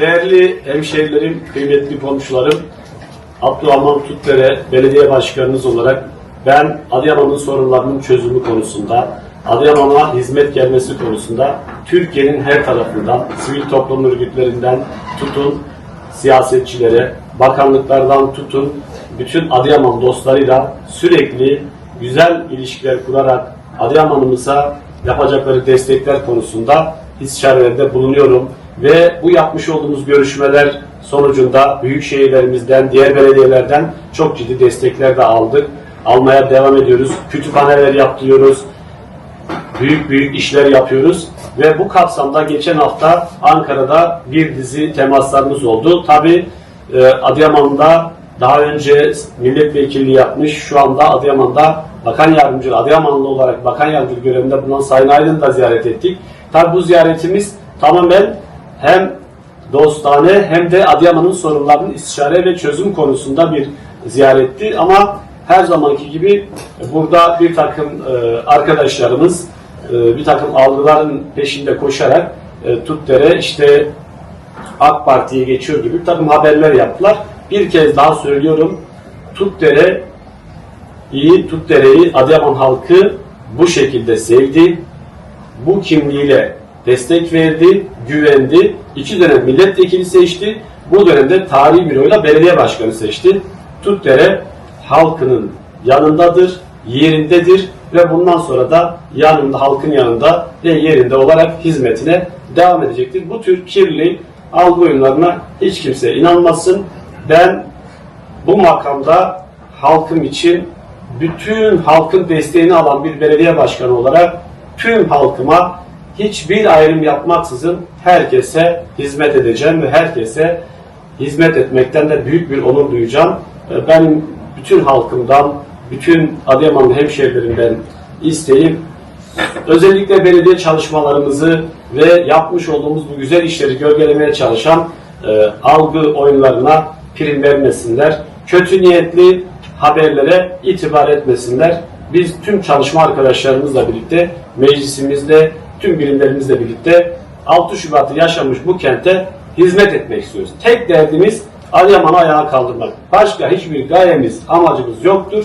Değerli hemşehrilerim, kıymetli komşularım, Abdurrahman Tutdere Belediye Başkanınız olarak ben Adıyaman'ın sorunlarının çözümü konusunda, Adıyaman'a hizmet gelmesi konusunda Türkiye'nin her tarafından, sivil toplum örgütlerinden tutun, siyasetçilere, bakanlıklardan tutun, bütün Adıyaman dostlarıyla sürekli güzel ilişkiler kurarak Adıyaman'ımıza yapacakları destekler konusunda istişarelerde bulunuyorum ve bu yapmış olduğumuz görüşmeler sonucunda büyük şehirlerimizden, diğer belediyelerden çok ciddi destekler de aldık. Almaya devam ediyoruz. Kütüphaneler yaptırıyoruz. Büyük büyük işler yapıyoruz. Ve bu kapsamda geçen hafta Ankara'da bir dizi temaslarımız oldu. Tabi Adıyaman'da daha önce milletvekilliği yapmış, şu anda Adıyaman'da bakan yardımcı, Adıyamanlı olarak bakan yardımcı görevinde bulunan Sayın Aydın'ı da ziyaret ettik. Tabi bu ziyaretimiz tamamen hem dostane hem de Adıyaman'ın sorunlarının istişare ve çözüm konusunda bir ziyaretti. Ama her zamanki gibi burada bir takım e, arkadaşlarımız e, bir takım algıların peşinde koşarak e, Tutdere işte AK Parti'ye geçiyor gibi bir takım haberler yaptılar. Bir kez daha söylüyorum. Tutdere iyi Tutdere'yi Adıyaman halkı bu şekilde sevdi. Bu kimliğiyle destek verdi, güvendi. İki dönem milletvekili seçti. Bu dönemde tarihi büroyla belediye başkanı seçti. Tutdere halkının yanındadır, yerindedir ve bundan sonra da yanında, halkın yanında ve yerinde olarak hizmetine devam edecektir. Bu tür kirli algı oyunlarına hiç kimse inanmasın. Ben bu makamda halkım için bütün halkın desteğini alan bir belediye başkanı olarak tüm halkıma hiçbir ayrım yapmaksızın herkese hizmet edeceğim ve herkese hizmet etmekten de büyük bir onur duyacağım. Ee, Benim bütün halkımdan, bütün Adıyamanlı hemşehrilerimden isteğim özellikle belediye çalışmalarımızı ve yapmış olduğumuz bu güzel işleri gölgelemeye çalışan e, algı oyunlarına prim vermesinler. Kötü niyetli haberlere itibar etmesinler. Biz tüm çalışma arkadaşlarımızla birlikte, meclisimizle, tüm birimlerimizle birlikte 6 Şubat'ı yaşamış bu kente hizmet etmek istiyoruz. Tek derdimiz Adıyaman'ı ayağa kaldırmak. Başka hiçbir gayemiz, amacımız yoktur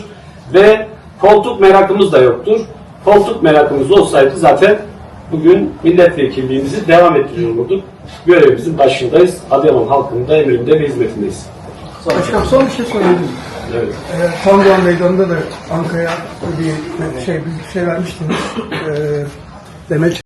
ve koltuk merakımız da yoktur. Koltuk merakımız olsaydı zaten bugün milletvekilliğimizi devam ettiriyor olurduk. Görevimizin başındayız. Adıyaman halkının da emrinde ve hizmetindeyiz. Başkanım son bir şey söyledim. Evet. Ee, Tanrıvan Meydanı'nda da Ankara'ya bir şey, bir şey vermiştiniz. Ee, demeç